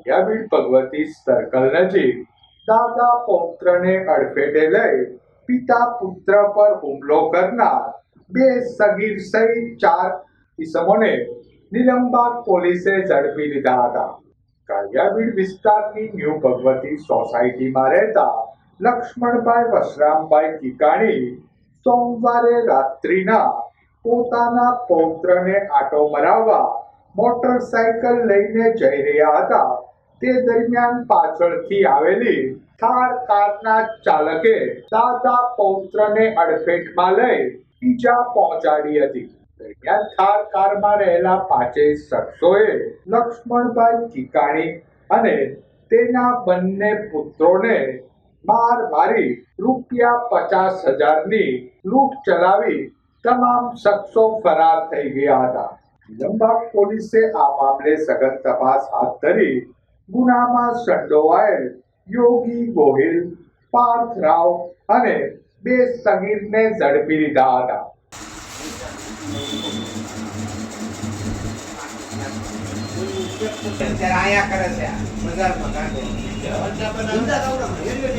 કાલિયાબીડ Bhagwati circle નજીક દાદા પૌત્રને અડફેટે લઈ પિતા પુત્ર પર હુમલો કરનાર બે સગીર સહિત ચાર ઈસમોને નિલંબાગ પોલીસે ઝડપી લીધા હતા. કાળિયાબીડ વિસ્તારની ન્યૂ ભગવતી સોસાયટીમાં રહેતા લક્ષ્મણભાઈ વસરામભાઈ કિકાણી સોમવારે રાત્રિના પોતાના પૌત્રને આટો મરાવવા મોટરસાયકલ લઈને જઈ રહ્યા હતા. તે દરમિયાન પાછળથી આવેલી થાર કારના ચાલકે દાદા પૌત્રને અડફેટમાં લઈ ઈજા પહોંચાડી હતી. દરમિયાન થાર કારમાં રહેલા પાંચેય શખ્સોએ લક્ષ્મણભાઈ કિકાણી અને તેના બંને પુત્રોને માર મારી રૂપિયા પચાસ હજારની લૂંટ ચલાવી તમામ શખ્સો ફરાર થઈ ગયા હતા. નિલંબાગ પોલીસે આ મામલે સઘન તપાસ હાથ ધરી ગુનામાં સંડોવાયેલ યોગી ગોહિલ, પાર્થ રાવ અને બે સગીરને ઝડપી લીધા હતા આયા કરે છે. બજારમાં કાઢે. ધંધા કવડાવે.